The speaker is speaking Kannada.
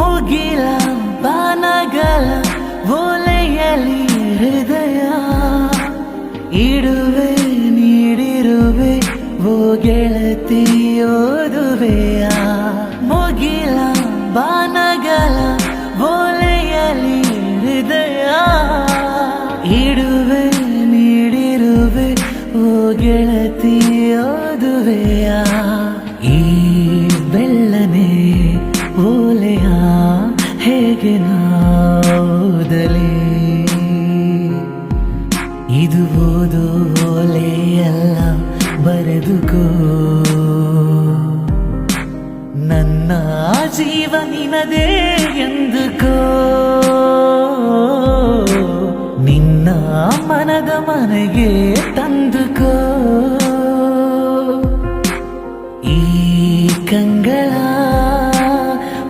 ಮುಗಿಲ ಬಾನಗಲ ಓಲೆಯಲಿ ಹೃದಯ. ಇಡುವೆ ನೀಡಿರುವೆ ಓ ಗೆಳತಿ ಮುಗಿಲ ಬಾನಗಲ ಓಲೆಯಲಿ ಹೃದಯ. ಇಡುವೆ ನೀಡಿರುವೆ ಓ ಗೆಳತಿ ಈ ನಿನಗೆ ನಾದಲೇ ಇದು ಓದು ಅಲ್ಲ ಬರೆದುಕೋ ನನ್ನ ಜೀವ ನಿನದೇ ಎಂದುಕೋ ನಿನ್ನ ಮನದ ಮನೆಗೆ ತಂದುಕೋ ಈ ಕಂಗಳ